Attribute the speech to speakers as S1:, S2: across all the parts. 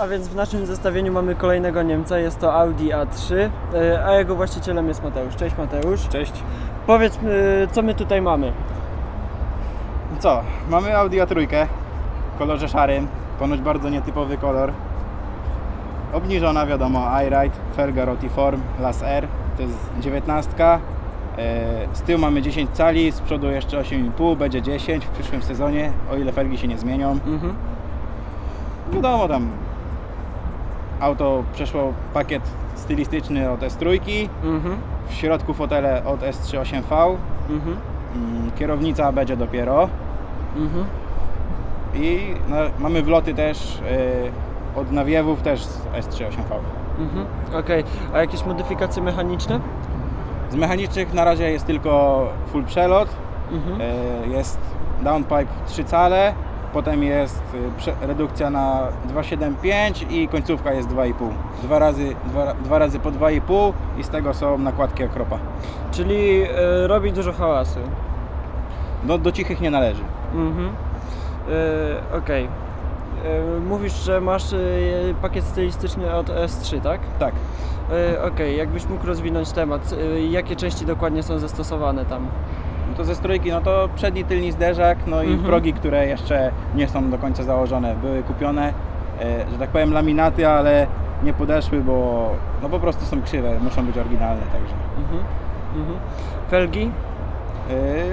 S1: a więc w naszym zestawieniu mamy kolejnego Niemca, jest to Audi A3, e, a jego właścicielem jest Mateusz. Cześć Mateusz.
S2: Cześć.
S1: Powiedz, e, co my tutaj mamy?
S2: Co? Mamy Audi A3 w kolorze szarym. Ponoć bardzo nietypowy kolor. Obniżona wiadomo, iRide, felga Rotiform, Las R. To jest 19. E, Z tyłu mamy 10 cali, z przodu jeszcze 8,5, będzie 10 w przyszłym sezonie, o ile felgi się nie zmienią.
S1: Mhm.
S2: Wiadomo tam auto przeszło pakiet stylistyczny od S3,
S1: Mhm.
S2: w środku fotele od S38V,
S1: Mhm.
S2: Kierownica będzie dopiero.
S1: Mhm.
S2: I no, mamy wloty też y, od nawiewów też z S38V.
S1: Mhm. Okej, a jakieś modyfikacje mechaniczne?
S2: Z mechanicznych na razie jest tylko full przelot,
S1: Mhm.
S2: y, jest downpipe 3 cale, potem jest y, redukcja na 2,75 i końcówka jest 2,5. Dwa razy, dwa, dwa razy po 2,5 i z tego są nakładki akropa.
S1: Czyli e, robi dużo hałasu.
S2: No, do cichych nie należy.
S1: Mhm. E, Okej. E, Mówisz, że masz e, pakiet stylistyczny od S3, tak?
S2: Tak.
S1: E, Okej, jakbyś mógł rozwinąć temat, e, jakie części dokładnie są zastosowane tam?
S2: No to ze strójki, no to przedni, tylni zderzak, no i
S1: Mhm.
S2: progi, które jeszcze nie są do końca założone. Były kupione, e, że tak powiem, laminaty, ale nie podeszły, bo no po prostu są krzywe, muszą być oryginalne także.
S1: Mhm. Mhm. Felgi?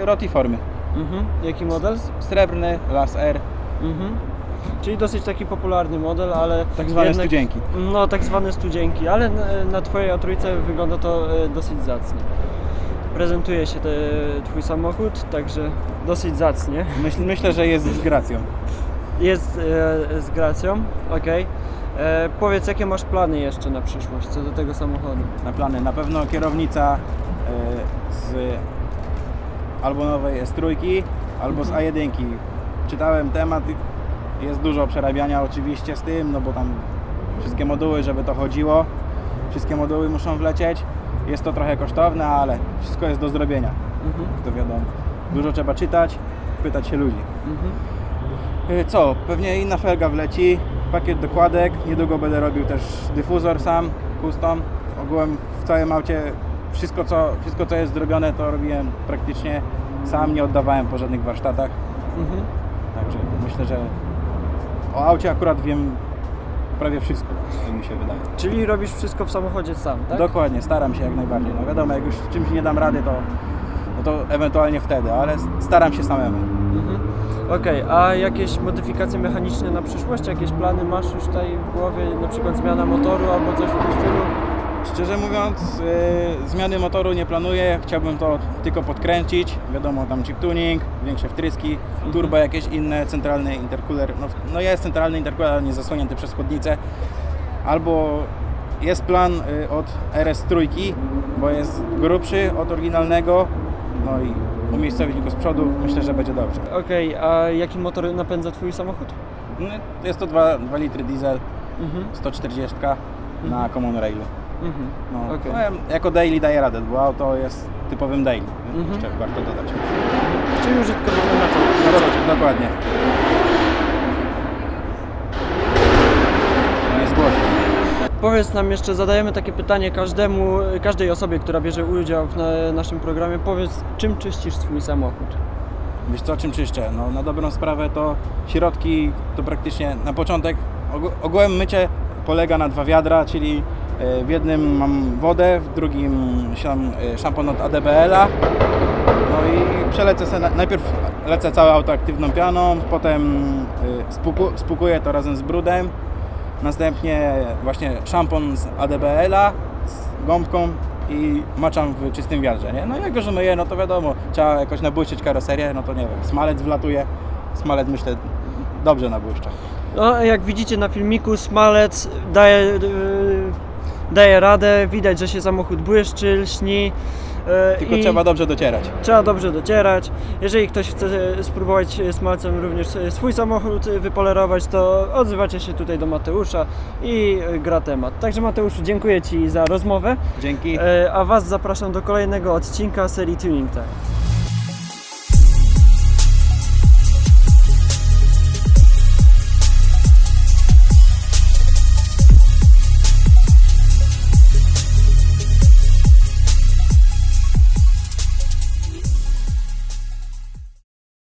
S2: E, Rotiformy.
S1: Mhm. Jaki model?
S2: Srebrny, Las R,
S1: Mhm. Czyli dosyć taki popularny model, ale
S2: tak zwane
S1: jednak-
S2: studzienki.
S1: No, tak zwane studzienki, ale na, na Twojej A3 wygląda to e, dosyć zacnie. Prezentuje się te, Twój samochód, także dosyć zacnie.
S2: Myśl, myślę, że jest z gracją.
S1: Jest e, z gracją, okej. E, Powiedz, jakie masz plany jeszcze na przyszłość co do tego samochodu?
S2: Na plany. Na pewno kierownica e, z albo nowej S3, albo z A1. Czytałem temat, jest dużo przerabiania oczywiście z tym, no bo tam wszystkie moduły, żeby to chodziło, wszystkie moduły muszą wlecieć. Jest to trochę kosztowne, ale wszystko jest do zrobienia,
S1: Mhm.
S2: to wiadomo. Dużo trzeba czytać, pytać się ludzi.
S1: Mhm.
S2: Y, Co? Pewnie inna felga wleci, pakiet dokładek, niedługo będę robił też dyfuzor sam, custom. Ogółem w całym aucie wszystko co, wszystko co jest zrobione to robiłem praktycznie sam, nie oddawałem po żadnych warsztatach.
S1: Mhm.
S2: Także myślę, że o aucie akurat wiem prawie wszystko, jak mi się wydaje.
S1: Czyli robisz wszystko w samochodzie sam, tak?
S2: Dokładnie, staram się jak najbardziej. No wiadomo, jak już czymś nie dam rady, to, no to ewentualnie wtedy, ale staram się samemu.
S1: Mhm. Okej, a jakieś modyfikacje mechaniczne na przyszłość? Jakieś plany masz już tutaj w głowie? Na przykład zmiana motoru albo coś w tym stylu?
S2: Szczerze mówiąc, yy, zmiany motoru nie planuję. Chciałbym to tylko podkręcić. Wiadomo, tam chip tuning, większe wtryski, turbo jakieś inne, centralny intercooler. No, no jest centralny intercooler, ale nie zasłonięty przez chłodnicę. Albo jest plan y, od RS3, bo jest grubszy od oryginalnego. No i umiejscowić go z przodu, myślę, że będzie dobrze.
S1: Okej, a jaki motor napędza Twój samochód?
S2: No, jest to 2, 2 litry diesel,
S1: Mhm.
S2: 140 na common railu.
S1: Mhm.
S2: No,
S1: Okej.
S2: no, ja- jako daily daje radę, bo auto jest typowym daily.
S1: Mhm.
S2: Jeszcze warto dodać.
S1: Czyli użytkowane na to. Na co dzień.
S2: Dokładnie. Jest głośno.
S1: Powiedz nam jeszcze, zadajemy takie pytanie każdemu, każdej osobie, która bierze udział w na, naszym programie. Powiedz, czym czyścisz swój samochód?
S2: Wiesz co, czym czyszczę? No, na dobrą sprawę to środki to praktycznie na początek ogó- ogółem mycie polega na dwa wiadra, czyli w jednym mam wodę, w drugim e, szampon od ADBL-a. No i przelecę se, na- najpierw lecę całe auto aktywną pianą, potem e, spuku, spukuję to razem z brudem. Następnie właśnie szampon z ADBL-a z gąbką i maczam w czystym wiadrze, nie? No i jak już myję, no to wiadomo, trzeba jakoś nabłyszczyć karoserię, no to nie wiem, smalec wlatuje, smalec myślę dobrze nabłyszcza.
S1: No, jak widzicie na filmiku, smalec daje, daje radę, widać, że się samochód błyszczy, lśni. yy,
S2: Tylko
S1: i
S2: trzeba dobrze docierać.
S1: trzeba dobrze docierać. Jeżeli ktoś chce e, spróbować smalcem również e, swój samochód e, wypolerować, to odzywacie się tutaj do Mateusza i e, gra temat. Także Mateuszu, dziękuję Ci za rozmowę,
S2: Dzięki.
S1: e, a Was zapraszam do kolejnego odcinka serii Tuning Time.